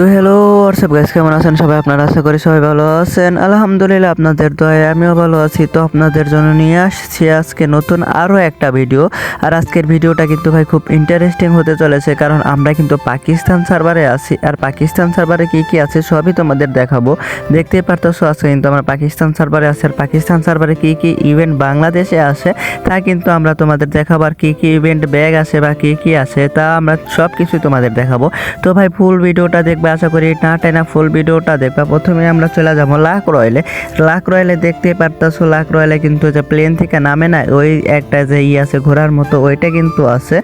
তো hello WhatsApp guys কেমন আছেন? সবাই আপনারা আশা করি সবাই ভালো আছেন। আলহামদুলিল্লাহ আপনাদের দয়ায় আমিও ভালো আছি। তো আপনাদের জন্য নিয়ে আসছি আজকে নতুন আরও একটা ভিডিও আর আজকের ভিডিওটা কিন্তু ভাই খুব ইন্টারেস্টিং হতে চলেছে, কারণ আমরা কিন্তু পাকিস্তান সার্ভারে আছি। আর পাকিস্তান সার্ভারে কি কি আছে সবই তোমাদের দেখাবো। দেখতেই পারতেছো, আজকে কিন্তু আমরা পাকিস্তান সার্ভারে আছি। আর পাকিস্তান সার্ভারে কি কি ইভেন্ট বাংলাদেশে আসে তা কিন্তু আমরা তোমাদের দেখাবো। আর কী কি ইভেন্ট ব্যাগ আছে বা কী কী আছে, তা আমরা সব কিছুই তোমাদের দেখাবো। তো ভাই ফুল ভিডিওটা দেখবে আশা করি না টাইনা ফুল ভিডিওটা দেখবে। প্রথমে আমরা চলে যাব লাক রয়েলে। লাক রয়েলে দেখতে পারতাছো লাক রয়েলে কিন্তু যে প্লেন থেকে নামে না, ওই একটা যে ই আছে ঘোরার মতো, ওইটা কিন্তু আছে।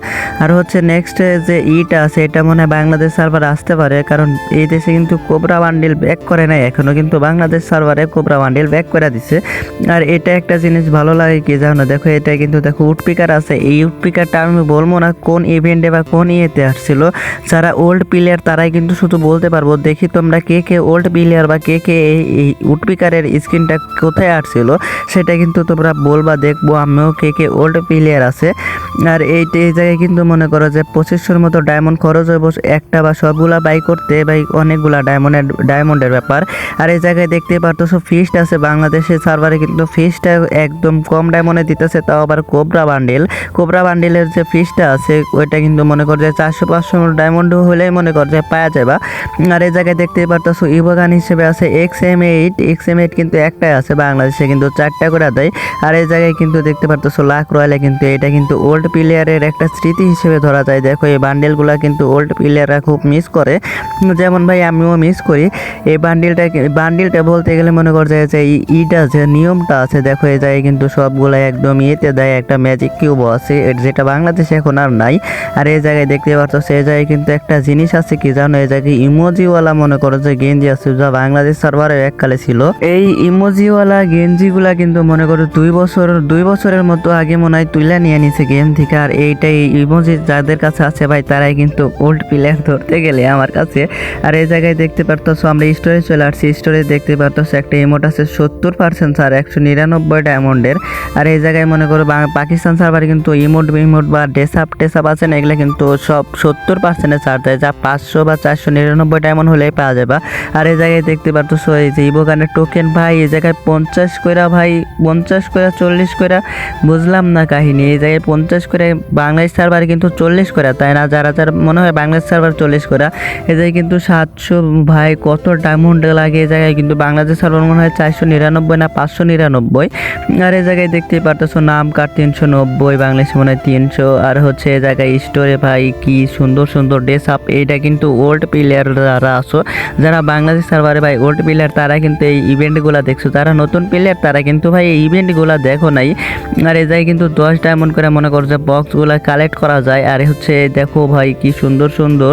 আর হচ্ছে নেক্সট যে ইটা আছে, এটা মনে হয় বাংলাদেশ সার্ভার আসতে পারে, কারণ এই দেশে কিন্তু কোবরা বান্ডিল ব্যাক করে নাই, এখনও কিন্তু বাংলাদেশ সার্ভারে কোবরা বান্ডিল ব্যাক করে দিছে। আর এটা একটা জিনিস ভালো লাগে কি জানো, দেখো এটা কিন্তু দেখো উডপিকার আছে। এই উডপিকারটা আমি বলব না কোন ইভেন্টে বা কোন ইয়েতে আসছিল। যারা ওল্ড প্লেয়ার তারাই কিন্তু শুধু বলতে পারব, দেখি তোমরা কে কে ওল্ড প্লেয়ার বা কে কে এই- উডপিকারের স্ক্রিনটা কোথায় আসছিল, সেটা কিন্তু তোমরা বলবা, দেখব আমিও কে কে ওল্ড প্লেয়ার আছে। আর এই এই জায়গায় কিন্তু মনে করো যে পঁচিশশোর মতো ডায়মন্ড খরচ হইব, একটা বা সবগুলা বাই করতে বাই অনেকগুলা ডায়মন্ডের ডায়মন্ডের ব্যাপার। আর এই জায়গায় দেখতে পারতেছো ফিস্ট আছে, বাংলাদেশের সার্ভারে কিন্তু ফিসটা একদম কম ডায়মন্ডে দিতেছে, তাও আবার কোবরা বান্ডিল কোবরা বান্ডিলের যে ফিসটা আছে, ওইটা কিন্তু মনে কর যে চারশো পাঁচশো ডায়মন্ড হলেই মনে কর যে পাওয়া যাবে আর এই জায়গায় দেখতে পারতেছো, ইবোগান হিসেবে আছে X M eight X M eight কিন্তু একটাই আছে, বাংলাদেশে কিন্তু চারটা করে দেয়। আর এই জায়গায় কিন্তু দেখতে পারতেছো লাখ রয়্যালে কিন্তু এটা কিন্তু ওল্ড প্লেয়ারের একটা স্মৃতি হিসেবে ধরা যায়। দেখো, এই বান্ডেলগুলো কিন্তু ওল্ড প্লেয়াররা খুব মিস করে। যেমন ভাই, আমিও মিস করি। এই বান্ডিলটা বান্ডিলটা বলতে গেলে মনে কর যায় যে ইটা যে নিয়মটা আছে, দেখো, এই জায়গায় কিন্তু সবগুলো একদম ইয়েতে দেয়, একটা ম্যাজিক কিউব আছে যেটা বাংলাদেশে এখন আর নাই। আর এই জায়গায় দেখতে পাচ্ছ এই জায়গায় কিন্তু একটা জিনিস আছে, কি জানো? এই জায়গায় ইমোজিওয়ালা মনে করো যে গেঞ্জি আছে, যা বাংলাদেশ সার্ভারে এককালে ছিল। এই ইমোজিওয়ালা গেঞ্জিগুলা কিন্তু মনে করো দুই বছর, দুই বছরের মতো আগে মনে হয় তুলে নিয়ে নিছে গেম থেকে। আর এইটাই ইমোজি যাদের কাছে আছে ভাই, তারাই কিন্তু ওল্ড প্লেয়ার ধরতে গেলে আমার কাছে। আর এই জায়গায় দেখতে পারতেছো, আমরা স্টোরে চলে আসছি। স্টোরে দেখতে পারতেছো, একটা ইমোট আছে, সত্তর পার্সেন্ট স্যার একশো নিরানব্বই ডায়মন্ডের আর এই জায়গায় মনে করো পাকিস্তান সার্ভারে কিন্তু ইমোট ইমোট বা ডেসাপ টেসাপ আছে না, এগুলো কিন্তু সব সত্তর পার্সেন্টে ছাড় দেয়, যা পাঁচশো বা চারশো নিরানব্বই ডায়মন্ড হলেই পাওয়া যাবে। আর এই জায়গায় দেখতে পারতেছো এই যে ইবোগানের টোকেন ভাই, এই জায়গায় পঞ্চাশ কইরা, ভাই, পঞ্চাশ কইরা, চল্লিশ কইরা, বুঝলাম না কাহিনী। এই জায়গায় পঞ্চাশ করে বাংলাদেশ সার্ভারে কিন্তু চল্লিশ করে তাই না? যারা যারা মনে হয় বাংলাদেশ সার্ভার চল্লিশ করে এই জায়গায় কিন্তু সাতশো, ভাই, কত ডায়মন্ড লাগে এই জায়গায় কিন্তু বাংলাদেশ সার্ভার মনে হয় চারশো নিরানব্বই না পাঁচশো নিরানব্বই। আর এই জায়গায় দেখতেই পারতেছো নাম কার তিনশো নব্বই, বাংলাদেশে মনে হয় তিনশো। আর হচ্ছে এই জায়গায় স্টোরে ভাই, কি সুন্দর সুন্দর ড্রেস আপ এইটা কিন্তু ওল্ড প্লেয়ার যারা আসো যারা বাংলাদেশ সার্ভারে ভাই ওল্ড প্লেয়ার তারা কিন্তু এই ইভেন্টগুলো দেখছ। যারা নতুন প্লেয়ার তারা কিন্তু ভাই এই ইভেন্টগুলো দেখো নাই। আর এই জায়গায় কিন্তু দশ ডায়মন্ড করে মনে করো যে বক্সগুলো কালেক্ট করা যায়। আর হচ্ছে দেখো ভাই কি সুন্দর সুন্দর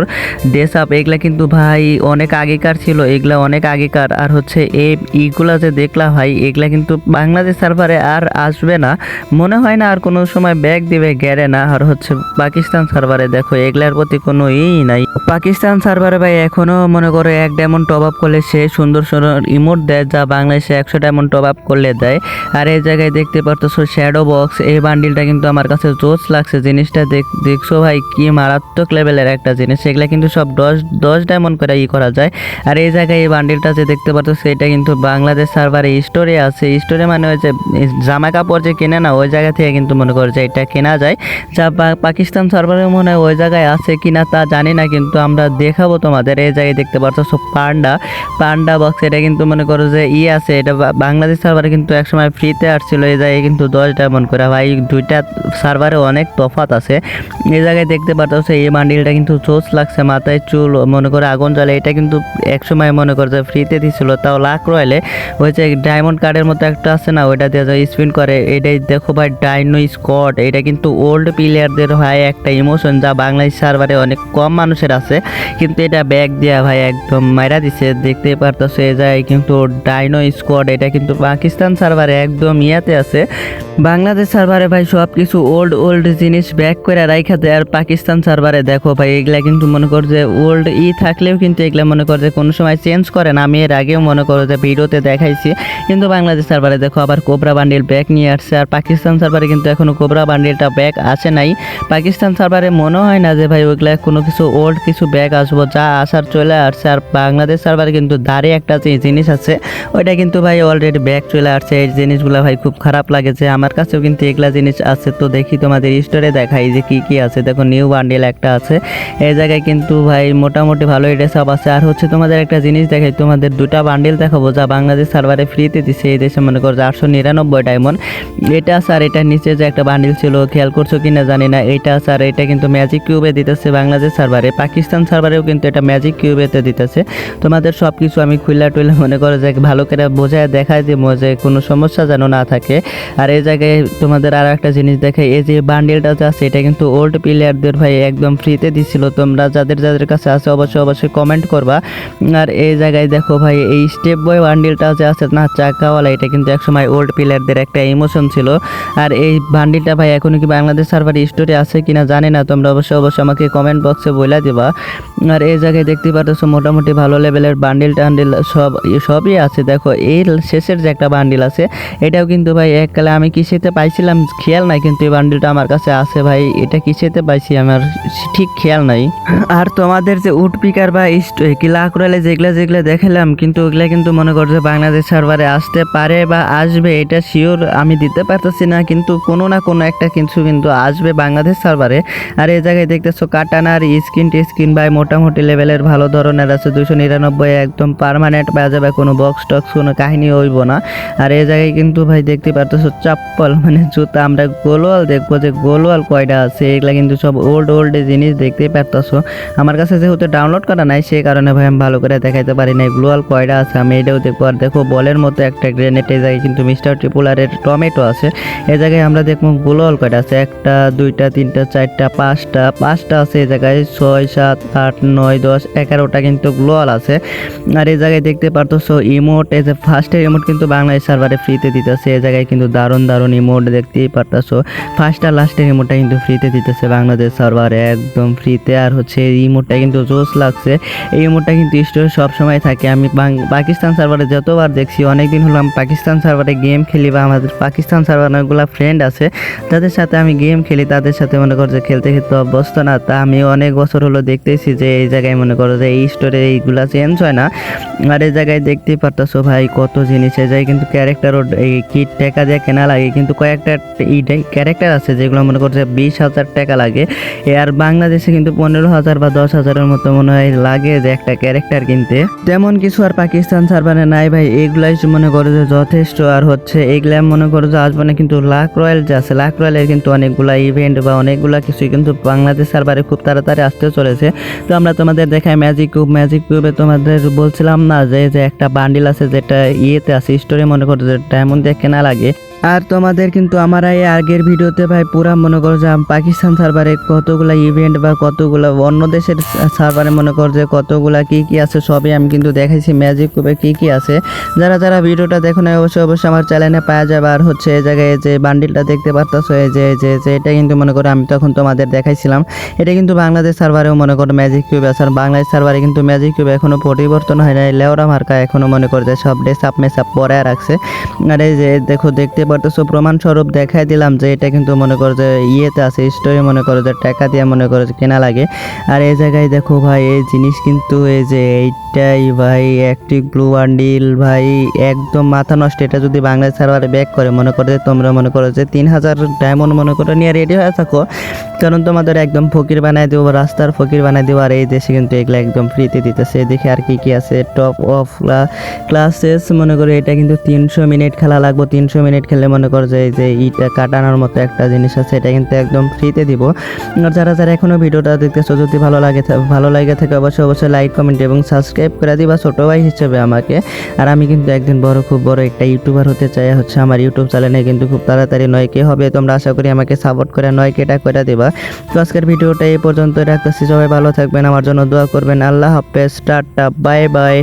ড্রেস আপ এগুলা কিন্তু ভাই অনেক আগেকার ছিল, এগুলা অনেক আগেকার। আর হচ্ছে এই ইগুলা যে দেখলা ভাই, এগুলা কিন্তু বাংলাদেশ সার্ভারে আর আসবে না। মনে হয় না আর কোনো সময় ব্যাগ দিবে গেরে না। আর হচ্ছে পাকিস্তান সার্ভারে দেখো, এগুলার প্রতি কোনো ই নাই। পাকিস্তান সার্ভারে ভাই এখনও মনে করো এক ডায়মন্ড টপ আপ করলে সে সুন্দর সুন্দর ইমোট দেয়, যা বাংলাদেশে একশো ডায়মন্ড টপ আপ করলে দেয়। আর এই জায়গায় দেখতে পারতেছো শ্যাডো বক্স এই বান্ডিলটা কিন্তু আমার কাছে জোস লাগছে। জিনিসটা দেখ, দেখছ ভাই, কি মারাত্মক লেভেলের একটা জিনিস। এগুলা কিন্তু সব দশ দশ ডায়মন্ড করে ই করা যায়। আর এই জায়গায় এই বান্ডিলটা যে দেখতে পাচ্ছ সেটা কিন্তু বাংলাদেশ সার্ভারে স্টোরে আছে। স্টোরে মানে ওই যে জামা কাপড় যে কেনে না, ওই জায়গা থেকে কিন্তু মনে করো যে এটা কেনা যায়। যা পাকিস্তান সার্ভারে মনে হয় ওই জায়গায় আছে কিনা তা জানি না, কিন্তু আমরা দেখাবো তোমাদের। এই জায়গায় দেখতে পাচ্ছ সব পান্ডা পান্ডা বক্স এটা কিন্তু মনে করো যে ই আছে, এটা বাংলাদেশ সার্ভারে কিন্তু একসময় ফ্রিতে আসছিল, এই জায়গায় কিন্তু দশ ডায়মন্ড করে। ভাই, দুইটা সার্ভারে অনেক তফাত আছে। এই জায়গায় দেখতে পাচ্ছ এই বান্ডিলটা কিন্তু চোচ লাগছে, মাথায় চুল, মনে করে আগুন জ্বলে, এটা কিন্তু একসময় মনে করো যে ফ্রিতে দিছিল, তাও লাখ রয়েলে। ওই যে ডায়মন্ড কার্ডের মতো একটা আছে না, ওইটা দিয়ে স্পিন করে, এটাই দেখো ভাই ডাইনো স্কট এটা কিন্তু ওল্ড প্লেয়ারদের হয় একটা ইমোশন যা বাংলাদেশ সার্ভারে অনেক কম মানুষের আছে। কিন্তু এটা ব্যাগ দেওয়া ভাই একদম মাইরা দিছে দেখতে পারতেছো এই যায় কিন্তু ডাইনো স্কোয়াড এটা কিন্তু পাকিস্তান সার্ভারে একদম ইয়াতে আছে। বাংলাদেশ সার্ভারে ভাই সব কিছু ওল্ড ওল্ড জিনিস ব্যাক করে রাইখা দেয় আর পাকিস্তান সার্ভারে দেখো ভাই এগুলা কিন্তু মনে কর যে ওল্ড ই থাকলেও কিন্তু এগুলা মনে কর যে কোনো সময় চেঞ্জ করে না। আমি এর আগেও মনে করো যে ভিডিওতে দেখাইছি, কিন্তু বাংলাদেশ সার্ভারে দেখো আবার কোবরা বান্ডিল ব্যাক নিয়ে আসছে আর পাকিস্তান সার্ভারে কিন্তু এখনও কোবরা বান্ডিলটা ব্যাক আসে নাই। পাকিস্তান সার্ভারে মনে হয় না যে ভাই ওইগুলা কোনো কিছু ওল্ড কিছু ব্যাগ আসব, যা আসে আসার চলে আসছে। আর বাংলাদেশ সার্ভারে কিন্তু দাঁড়ে একটা যে জিনিস আছে, ওইটা কিন্তু ভাই অলরেডি ব্যাক চলে আসছে। এই জিনিসগুলো ভাই খুব খারাপ লাগেছে। আমার কাছেও কিন্তু এগুলা জিনিস আছে। তো দেখি তোমাদের স্টোরে দেখাই যে কি কি আছে। দেখো নিউ বান্ডেল একটা আছে। এই জায়গায় কিন্তু ভাই মোটামুটি ভালো এটা সব আছে। আর হচ্ছে তোমাদের একটা জিনিস দেখাই। তোমাদের দুটা বান্ডেল দেখাবো যা বাংলাদেশ সার্ভারে ফ্রিতে দিছে। এই দেশে মনে করো আটশো নিরানব্বই ডায়মন্ড এটা আর এটার নিচে যে একটা বান্ডিল ছিল, খেয়াল করছ কিনা জানি না। এটা আর এটা কিন্তু ম্যাজিক কিউবে দিতেছে বাংলাদেশ সার্ভারে পাকিস্তান সার্ভারেও কিন্তু এটা ম্যাজিক কিউবেতে দিতেছে। তোমাদের সব কিছু আমি খুইলা টুইলা মনে করো যে ভালো করে বোঝায় দেখায় দিব যে কোনো সমস্যা যেন না থাকে। আর এই জায়গায় তোমাদের আর একটা জিনিস দেখাই, এই যে বান্ডিলটা যে আছে, এটা কিন্তু ওল্ড প্লেয়ারদের ভাই একদম ফ্রিতে দিছিল। তোমরা যাদের যাদের কাছে আছে অবশ্যই অবশ্যই কমেন্ট করবা। আর এই জায়গায় দেখো ভাই, এই স্টেপ বয় বান্ডিলটা যে আছে না, চাকাওয়ালা, এটা কিন্তু একসময় ওল্ড প্লেয়ারদের একটা ইমোশন ছিল। আর এই বান্ডিলটা ভাই, এখনও কি বাংলাদেশ সার্ভারে স্টোরে আছে কিনা জানি না, তোমরা অবশ্যই অবশ্যই আমাকে কমেন্ট বক্সে বলে দিবা। আর এই জায়গায় দেখতে পাচ্ছ মোটামুটি ভালো লেভেলের বান্ডিল টান্ডিল সব, সবই আছে। দেখো এই শেষের যে একটা বান্ডিল আছে, এটাও কিন্তু ভাই এককালে আমি কিসেতে পাইছিলাম, খেয়াল নাই কিন্তু এই বান্ডিলটা আমার কাছে আছে ভাই, এটা কিসেতে পাইছি আমার, ঠিক খেয়াল নাই। আর তোমাদের যে উড পিকার বা ইস্ট- কি লাকড়ালে যেগুলা যেগুলা দেখালাম, কিন্তু ওগুলা কিন্তু মনে করছে বাংলাদেশ সার্ভারে আসতে পারে বা আসবে, এটা শিওর আমি দিতে পারতেছি না, কিন্তু কোনো না কোনো একটা কিছু কিন্তু আসবে বাংলাদেশ সার্ভারে। আর এই জায়গায় দেখতেছো কাটানার স্কিন টিস্কিন ভাই মোটামুটি লেভেলের ভালো ধরনের আছে দুশো নিরানব্বই একদম পারমানেন্ট পাওয়া যাবে, কোনো বক্স টক্স কোনো কাহিনী হইব না। আর এই জায়গায় কিন্তু ভাই দেখতে পারতেছো, চাপ্পল মানে জুতা, আমরা গোলওয়াল দেখব যে গোলওয়াল কয়টা আছে, এগুলা কিন্তু সব ওল্ড ওল্ড জিনিস দেখতেই পারতেছো। আমার কাছে যেহেতু ডাউনলোড করা নাই সেই কারণে ভাই আমি ভালো করে দেখাইতে পারি না গ্লোয়াল কয়টা আছে, আমি এটাও দেখব। আর দেখো, বলের মতো একটা গ্রেনেড এই জায়গায় কিন্তু মিস্টার ট্রিপুলারের টমেটো আছে। এই জায়গায় আমরা দেখব গ্লোয়াল কয়টা আছে, একটা, দুইটা, তিনটা, চারটা, পাঁচটা পাঁচটা আছে এই জায়গায়, ছয়, সাত, আট, নয়, দশ এগারোটা কিন্তু গ্লোয়াল আছে। আর এই জায়গায় দেখতে পারতেছো ইমোট এই যে ফার্স্টের ইমোট কিন্তু বাংলাদেশ সার্ভারে ফ্রিতে দিতেছে। এই জায়গায় কিন্তু দারুণ দারুণ ইমোট দেখতেই পারতেছো। ফার্স্ট আর লাস্টের ইমোটটা কিন্তু ফ্রিতে দিতেছে বাংলাদেশ সার্ভারে একদম ফ্রিতে আর হচ্ছে এই ইমোটটা কিন্তু জোস লাগছে। এই ইমোটটা কিন্তু স্টোরে সবসময় থাকে। আমি পাকিস্তান সার্ভারে যতবার দেখছি, অনেকদিন হলো আমি পাকিস্তান সার্ভারে গেম খেলি বা আমাদের পাকিস্তান সার্ভারে অনেকগুলো ফ্রেন্ড আছে, তাদের সাথে আমি গেম খেলি, তাদের সাথে মনে করো যে খেলতে খেলতে অভ্যস্ত না। তা আমি অনেক বছর হলো দেখতেছি যে এই জায়গায় মনে করো যে এই স্টোরে এইগুলা চেঞ্জ হয় না। আর এই জায়গায় দেখতেই পারতেছো ভাই কত জিনিস। এই জায়গায় কিন্তু ক্যারেক্টার এই কিট টাকা দিয়ে কেনা লাগে। কিন্তু কয়েকটা ক্যারেক্টার আছে যেগুলো মনে করছে বিশ হাজার টাকা লাগে। আর বাংলাদেশে কিন্তু পনেরো হাজার বা দশ হাজারের মতো মনে হয় লাগে যে একটা ক্যারেক্টার কিনতে। তেমন কিছু আর পাকিস্তান সার্ভারে নাই ভাই। এগুলাই মনে করো যে যথেষ্ট। আর হচ্ছে এগুলা মনে করো যে আসবে না কিন্তু লাক রয়্যাল যে আছে লাক রয়্যালের কিন্তু অনেকগুলা ইভেন্ট বা অনেকগুলা কিছুই কিন্তু বাংলাদেশ সার্ভারে খুব তাড়াতাড়ি আসতে চলেছে। তো আমরা তোমাদের দেখাই ম্যাজিক কিউব ম্যাজিক কিউবে তোমাদের বলছিলাম না যে যে একটা বান্ডিল আছে যেটা ইয়েতে আছে স্টোরে মনে করো যে ডায়মন্ড দেখে না লাগে। আর তোমাদের কিন্তু আমার এই আগের ভিডিওতে ভাই পুরা মনে করো যে পাকিস্তান সার্ভারে কতগুলা ইভেন্ট বা কতগুলা অন্য দেশের সার্ভারে মনে করো যে কতগুলা কি কি আছে সবই আমি কিন্তু দেখাইছি ম্যাজিক কুবে কি কি আছে। যারা যারা ভিডিওটা দেখো না অবশ্যই অবশ্যই আমার চ্যানেলে পাওয়া যাবে। আর হচ্ছে এই জায়গায় যে বান্ডিলটা দেখতে পারতেছো, এই যে যে যে, এটা কিন্তু মনে করো আমি তখন তোমাদের দেখাইছিলাম। এটা কিন্তু বাংলাদেশ সার্ভারেও মনে করো ম্যাজিক কিউব আছে। আর বাংলাদেশ সার্ভারে কিন্তু ম্যাজিক কিউব এখনও পরিবর্তন হয় নাই। লেওরা মার্কা এখনও মনে করো যে সব ড্রেস আপ মেস আপ পরায় রাখছে। আর এই যে, দেখো, দেখতে পারতেছো প্রমাণস্বরূপ দেখাই দিলাম যে এটা কিন্তু মনে করো যে ইয়েতে আছে স্টোরে মনে করো যে টাকা দিয়ে মনে করো যে কেনা লাগে। আর এই জায়গায় দেখো ভাই, এই জিনিস কিন্তু এই যে এইটাই ভাই, একটি ব্লু বান্ডিল ভাই, একদম মাথা নষ্ট। এটা যদি বাংলাদেশ সার্ভারে ব্যাক করে, মনে করো যে তোমরা মনে করো যে তিন হাজার ডায়মন্ড মনে করো নিয়ে রেডি হয়ে থাকো, কারণ তোমাদের একদম ফকির বানাই দেবো, রাস্তার ফকির বানাই দেবো, আর এই দেশে কিন্তু এগুলো একদম ফ্রিতে দিতেছে। দেখে আর কি কি আছে? টপ অফ ক্লাসেস মনে করো এটা কিন্তু তিনশো মিনিট খেলা লাগবো, তিনশো মিনিট খেলে মনে করো যে এই যে ইটা কাটানোর মতো একটা জিনিস আছে, এটা কিন্তু একদম ফ্রিতে দিব। যারা যারা এখনও ভিডিওটা দেখতেছো, যদি ভালো লাগে ভালো লাগে থাকে অবশ্যই অবশ্যই লাইক কমেন্ট এবং সাবস্ক্রাইব করে দিবা ছোটো ভাই হিসেবে আমাকে। আর আমি কিন্তু একদিন বড়, খুব বড় একটা ইউটিউবার হতে চাই, হচ্ছে আমার ইউটিউব চ্যানেলে কিন্তু খুব তাড়াতাড়ি নয় কে হবে, তোমরা আশা করি আমাকে সাপোর্ট করে নয় কেটা করে দিবা। তো আজকের ভিডিওটা এই পর্যন্ত রাখতেছি, সবাই ভালো থাকবেন, আমার জন্য দোয়া করবেন, আল্লাহ হাফেজ, টাটা বাই বাই